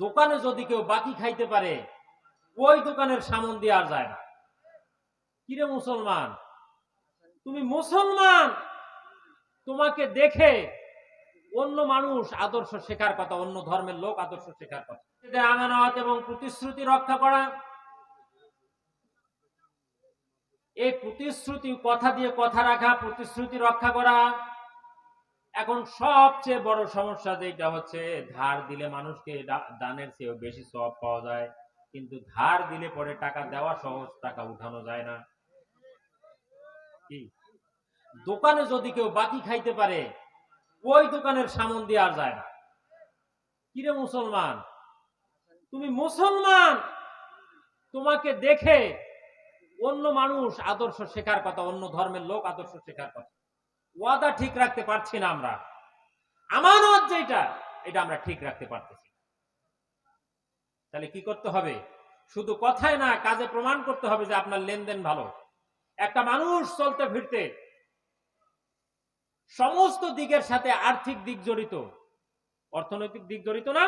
দোকানে যদি কেউ বাকি খাইতে পারে, ওই দোকানের সামন দিয়ে আর যায় না। কিরে মুসলমান? তুমি মুসলমান? তোমাকে দেখে অন্য মানুষ আদর্শ শেখার কথা, অন্য ধর্মের লোক আদর্শ শেখার কথা। আমানত এবং প্রতিশ্রুতি রক্ষা করা। এই প্রতিশ্রুতি, কথা দিয়ে কথা রাখা, প্রতিশ্রুতি রক্ষা করা। এখন সবচেয়ে বড় সমস্যা যেটা হচ্ছে, ধার দিলে মানুষকে দানের চেয়েও বেশি সব পাওয়া যায়। কিন্তু ধার দিলে পরে টাকা দেওয়া সহজ, টাকা উঠানো যায় না। দোকানে যদি কেউ বাকি খাইতে পারে, ওই দোকানের সামন দিয়ে আর যায় না। কিরে মুসলমান? তুমি মুসলমান? তোমাকে দেখে অন্য মানুষ আদর্শ শেখার কথা, অন্য ধর্মের লোক আদর্শ শেখার কথা। ওয়াদা ঠিক রাখতে পারছি না আমরা। আমানত যেটা, এটা আমরা ঠিক রাখতে পারতেছি তাহলে কি করতে হবে? শুধু কথায় না, কাজে প্রমাণ করতে হবে যে আপনার লেনদেন ভালো। একটা মানুষ চলতে ফিরতে সমস্ত দিকের সাথে আর্থিক দিক জড়িত। অর্থনৈতিক দিক জড়িত না।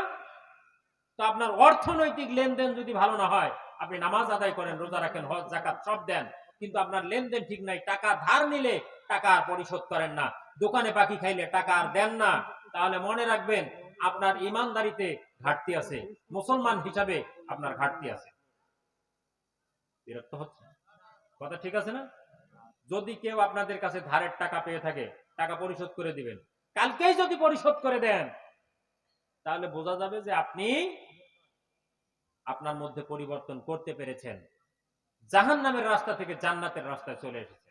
তো আপনার অর্থনৈতিক লেনদেন যদি ভালো না হয়, আপনি নামাজ আদায় করেন, রোজা রাখেন, হজ জাকাত সব দেন। কিন্তু আপনার লেনদেন ঠিক নাই। টাকা ধার নিলে টাকা আর পরিশোধ করেন না। দোকানে পাখি খাইলে টাকা আর দেন না। তাহলে মনে রাখবেন, আপনার ইমানদারিতে ঘাটতি আছে। মুসলমান হিসাবে আপনার ঘাটতি আছে। বিরক্ত হচ্ছে কথা ঠিক আছে না? যদি কেউ আপনাদের কাছে ধারের টাকা পেয়ে থাকে, টাকা পরিশোধ করে দিবেন। কালকেই যদি পরিশোধ করে দেন, তাহলে বোঝা যাবে যে আপনি আপনার মধ্যে পরিবর্তন করতে পেরেছেন। জাহান নামের রাস্তা থেকে জান্নাতের রাস্তায় চলে এসেছেন